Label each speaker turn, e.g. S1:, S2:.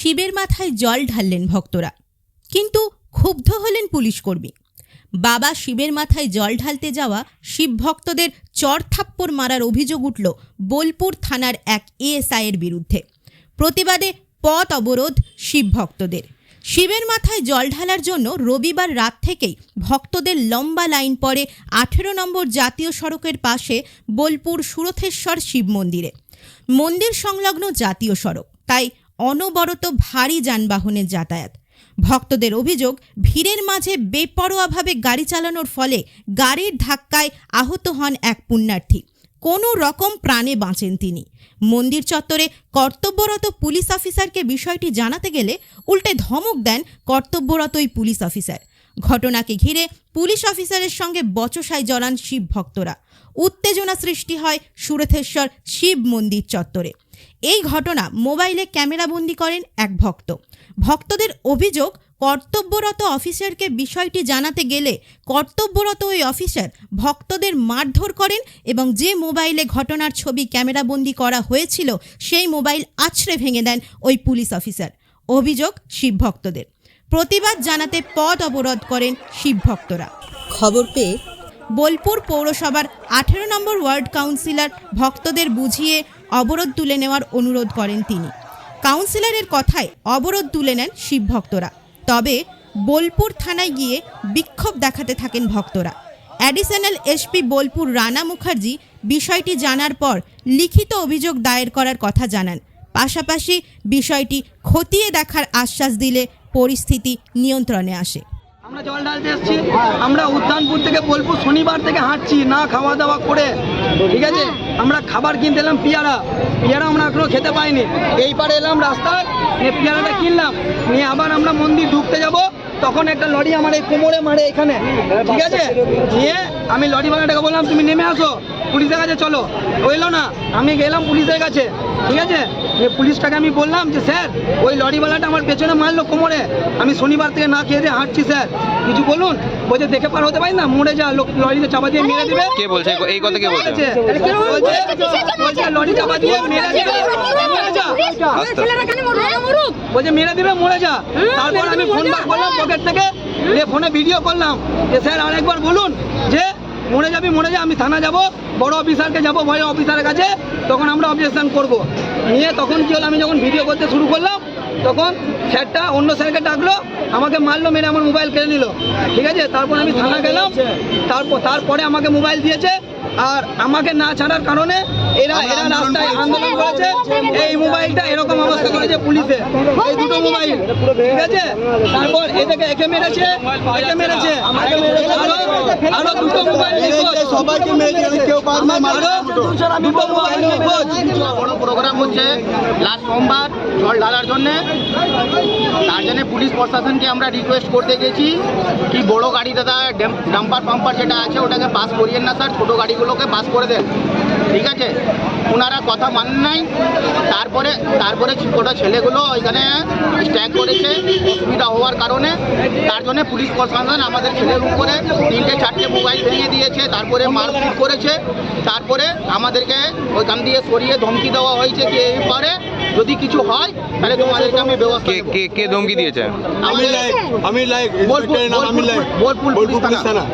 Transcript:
S1: শিবের মাথায় জল ঢাললেন ভক্তরা। কিন্তু ক্ষুব্ধ হলেন পুলিশ কর্মী বাবা শিবের মাথায় জল ঢালতে যাওয়া শিব ভক্তদের চড়থাপ্পড় মারার অভিযোগ উঠল বোলপুর থানার এক এএসআইয়ের বিরুদ্ধে। প্রতিবাদে পথ অবরোধ শিব ভক্তদের। শিবের মাথায় জল ঢালার জন্য রবিবার রাত থেকেই ভক্তদের লম্বা লাইন পড়ে আঠেরো নম্বর জাতীয় সড়কের পাশে বোলপুর সুরথেশ্বর শিব মন্দিরে। মন্দির সংলগ্ন জাতীয় সড়ক, তাই অনবরত ভারী যানবাহনের যাতায়াত। ভক্তদের অভিযোগ, ভিড়ের মাঝে বেপরোয়াভাবে গাড়ি চালানোর ফলে গাড়ির ধাক্কায় আহত হন এক পুণ্যার্থী। কোনো রকম প্রাণে বাঁচেন তিনি। মন্দির চত্বরে কর্তব্যরত পুলিশ অফিসারকে বিষয়টি জানাতে গেলে উল্টে ধমক দেন কর্তব্যরত ওই পুলিশ অফিসার। ঘটনাকে ঘিরে পুলিশ অফিসারের সঙ্গে বচসায় জড়ান শিব ভক্তরা উত্তেজনা সৃষ্টি হয় সুরথেশ্বর শিব মন্দির চত্বরে। এই ঘটনা মোবাইলে ক্যামেরাবন্দি করেন এক ভক্ত। ভক্তদের অভিযোগ, কর্তব্যরত অফিসারকে বিষয়টি জানাতে গেলে কর্তব্যরত ওই অফিসার ভক্তদের মারধর করেন এবং যে মোবাইলে ঘটনার ছবি ক্যামেরাবন্দি করা হয়েছিল, সেই মোবাইল আছড়ে ভেঙে দেন ওই পুলিশ অফিসার। অভিযোগ, শিব ভক্তদের। প্রতিবাদ জানাতে পথ অবরোধ করেন শিব ভক্তরা। খবর পেয়ে বোলপুর পৌরসভার আঠেরো নম্বর ওয়ার্ড কাউন্সিলর ভক্তদের বুঝিয়ে অবরোধ তুলে নেওয়ার অনুরোধ করেন তিনি। কাউন্সিলরের কথায় অবরোধ তুলে নেন শিব ভক্তরা। তবে বোলপুর থানায় গিয়ে বিক্ষোভ দেখাতে থাকেন ভক্তরা। অ্যাডিশনাল এসপি বোলপুর রানা মুখার্জি বিষয়টি জানার পর লিখিত অভিযোগ দায়ের করার কথা জানান। পাশাপাশি বিষয়টি খতিয়ে দেখার আশ্বাস দিলে পরিস্থিতি নিয়ন্ত্রণে আসে।
S2: আমরা জল ঢালতে এসেছি। আমরা উদ্যানপুর থেকে বোলপুর শনিবার থেকে হাঁটছি, না খাওয়া দাওয়া করে। ঠিক আছে? আমরা খাবার কিনতে এলাম পেয়ারা। পেয়ারা আমরা এখনও খেতে পাইনি। এই পারে এলাম রাস্তায়, নিয়ে পেয়ারাটা কিনলাম। নিয়ে আবার আমরা মন্দির ঢুকতে যাব। তখন একটা লরি আমার এই কোমরে মারে এখানে। ঠিক আছে? নিয়ে আমি লরিওয়ালাটাকে বললাম, তুমি নেমে আসো। পুলিশের কাছে চলো। ও এলো না আমি গেলাম পুলিশের কাছে ঠিক আছে? পুলিশটাকে আমি বললাম যে স্যার ওই লরিওয়ালাটা আমার পেছনে মারলো কোমরে। আমি শনিবার থেকে না খেয়ে দিয়ে হাঁটছি স্যার। কিছু বলুন? বলছে দেখে পার হতে পারি না মরে যা লোক লরিতে চাপা দিয়ে মেরে দিবে।
S3: কে বলছে? এই কথা কে বলছে?
S2: বলছে লরি চাপা দিয়ে মেরে দিবে। মরে যা। বলছে মেরে দিবে মরে যা। তারপর আমি ফোন বার করলাম পকেট থেকে ফোনে ভিডিও করলাম। যে স্যার আরেকবার বলুন যে মরে যাবি, মরে যা, আমি থানা যাব, বড় অফিসারকে যাব বড় অফিসারের কাছে, তখন আমরা অবজেকশন করব। নিয়ে তখন কি হলো, আমি যখন ভিডিও করতে শুরু করলাম, তখন স্যারটা অন্য স্যারকে ডাকলো, আমাকে মারলো, মেরে আমার মোবাইল কেড়ে নিল। ঠিক আছে? তারপর আমি থানা গেলাম, তারপর, তারপরে আমাকে মোবাইল দিয়েছে, আর আমাকে না ছাড়ার কারণে এরা এরা রাস্তায় আন্দোলন করেছে। এই মোবাইলটা এরকম অবস্থা করেছে পুলিশে। এই দুটো মোবাইল। ঠিক আছে? তারপর এটাকে একে মেরেছে একে মেরেছে আরও দুটো মোবাইল
S4: সবাইকে মেরেছে কেউ বাদ না।
S2: আরও দুটো মোবাইল নিখোঁজ।
S5: বড় প্রোগ্রাম হচ্ছে লাস্ট সোমবার জল ঢালার জন্য। তার জন্য পুলিশ প্রশাসনকে আমরা রিকোয়েস্ট করতে গেছি। কি বড় গাড়ি দাদা ডাম্পার পাম্পার যেটা আছে ওটাকে পাস করিয়েন না স্যার ছোটো গাড়িগুলোকে পাস করে দেন। ঠিক আছে? ওনারা কথা মানেন নাই তারপরে তারপরে ওটা ছেলেগুলো ওইখানে স্ট্যাক করেছে অসুবিধা হওয়ার কারণে। তার জন্য পুলিশ প্রশাসন আমাদের ছেলের উপরে তিনটে চারটে মোবাইল ভেঙে দিয়েছে তারপরে মারপিট করেছে। তারপরে আমাদেরকে ওইখান দিয়ে সরিয়ে ধমকি দেওয়া হয়েছে কি এই পারে। যদি কিছু হয় তাহলে তোমাদেরকে আমি ব্যবস্থা
S3: কে কে কে ধমকি দিয়েছে?
S4: আমি লাইক আমি লাইক
S5: বোলপুর
S4: আমি লাইক।
S5: বোলপুর পুলিশ
S4: থানা।